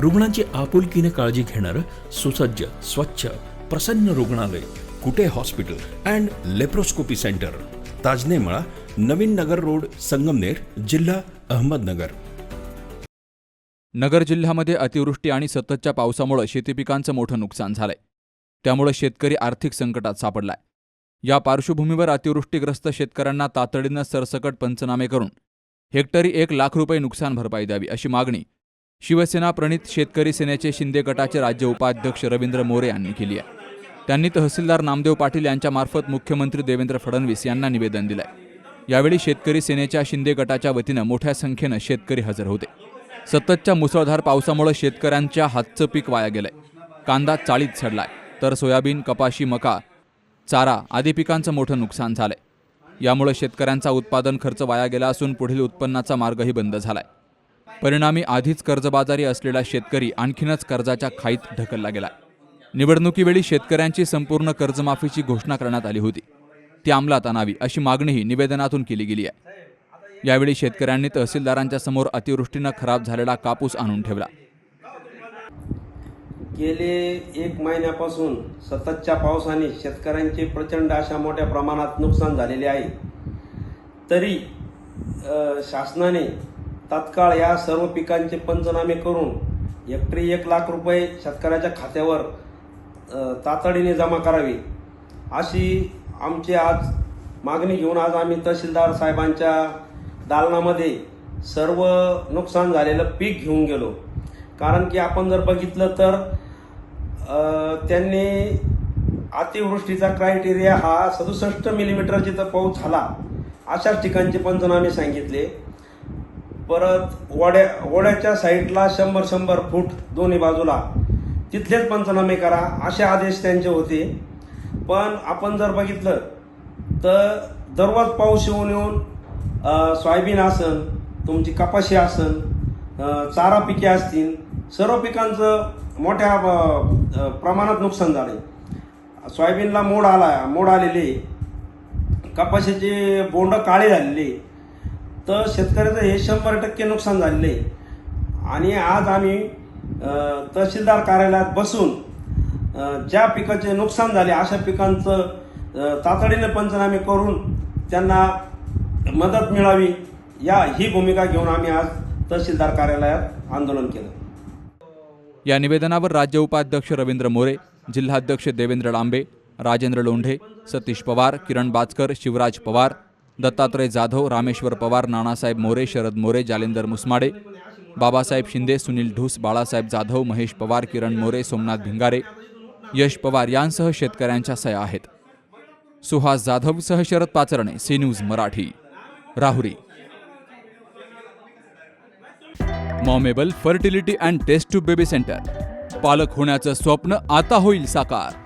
रुग्णांची आपुलकीने काळजी घेणारं सुसज्ज स्वच्छ प्रसन्न रुग्णालय Kute hospital and laparoscopy centre. Tajnemala Navin Nagar road Sangamner जिल्हा अहमदनगर. नगर जिल्ह्यामध्ये अतिवृष्टी आणि सततच्या पावसामुळे शेतीपिकांचं मोठं नुकसान झालंय. त्यामुळे शेतकरी आर्थिक संकटात सापडलाय. या पार्श्वभूमीवर अतिवृष्टीग्रस्त शेतकऱ्यांना तातडीनं सरसकट पंचनामे करून हेक्टरी एक लाख रुपये नुकसान भरपाई द्यावी अशी मागणी शिवसेना प्रणित शेतकरी सेनेचे शिंदे गटाचे राज्य उपाध्यक्ष रवींद्र मोरे यांनी केली आहे. त्यांनी तहसीलदार नामदेव पाटील यांच्यामार्फत मुख्यमंत्री देवेंद्र फडणवीस यांना निवेदन दिलंय. यावेळी शेतकरी सेनेच्या शिंदे गटाच्या वतीनं मोठ्या संख्येनं शेतकरी हजर होते. सततच्या मुसळधार पावसामुळे शेतकऱ्यांच्या हातचं पीक वाया गेलंय. कांदा चाळीत सडलाय तर सोयाबीन कपाशी मका चारा आदी पिकांचं मोठं नुकसान झालंय. यामुळे शेतकऱ्यांचा उत्पादन खर्च वाया गेला असून पुढील उत्पन्नाचा मार्गही बंद झालाय. परिणामी आधीच कर्जबाजारी असलेला शेतकरी आणखीनच कर्जाच्या खाईत ढकलला गेला. निवडणुकीवेळी शेतकऱ्यांची संपूर्ण कर्जमाफीची घोषणा करण्यात आली होती. ती अंमलात आणावी अशी मागणीही निवेदनातून केली गेली आहे. यावेळी शेतकऱ्यांनी तहसीलदारांच्या समोर अतिवृष्टीनं खराब झालेला कापूस आणून ठेवला. गेले एक महिन्यापासून सततच्या पावसाने शेतकऱ्यांचे प्रचंड अशा मोठ्या प्रमाणात नुकसान झालेले आहे. तरी शासनाने तात्काळ या सर्व पिकांचे पंचनामे करून हेक्टरी एक लाख रुपये शेतकऱ्याच्या खात्यावर तातडीने जमा करावे. अशी आमची आज मागणी घेऊन आज आम्ही तहसीलदार साहेबांच्या दालनामध्ये सर्व नुकसान झालेलं पीक घेऊन गेलो. कारण की आपण जर बघितलं तर त्यांनी अतिवृष्टीचा क्रायटेरिया हा सदुसष्ट मिलीमीटरची तर पाऊस झाला अशाच ठिकाणचे पंचनामे सांगितले. परत वड्या वड्याच्या साईडला शंभर शंभर फूट दोन्ही बाजूला तिथलेच पंचनामे करा असे आदेश त्यांचे होते. पण आपण जर बघितलं तर दररोज पाऊस येऊन येऊन सोयाबीन आसन तुमची कपाशी आसन चारा पिके असतील सर्व पिकांचं मोठ्या प्रमाणात नुकसान झाले सोयाबीनला मोड आला मोड आलेले कपाशीचे बोंड काळे झालेले तर शेतकऱ्याचं हे शंभर टक्के नुकसान झालेले आहे. आणि आज आम्ही तहसीलदार कार्यालयात बसून ज्या पिकाचे नुकसान झाले अशा पिकांचं तातडीने पंचनामे करून त्यांना मदत मिळावी या ही भूमिका घेऊन आम्ही आज तहसीलदार कार्यालयात आंदोलन केलं या निवेदनावर राज्य उपाध्यक्ष रवींद्र मोरे जिल्हाध्यक्ष देवेंद्र लांबे राजेंद्र लोंढे सतीश पवार किरण बाचकर शिवराज पवार दत्तात्रय जाधव रामेश्वर पवार नानासाहेब मोरे शरद मोरे जालिंदर मुसमाडे बाबासाहेब शिंदे सुनील ढूस बाळासाहेब जाधव महेश पवार किरण मोरे सोमनाथ भिंगारे यश पवार यांसह शेतकऱ्यांच्या सया आहेत. सुहास जाधव सह Sharad Pacharne C news Marathi Rahuri. Momable fertility and test to baby centre. पालक होण्याचं स्वप्न आता होईल साकार.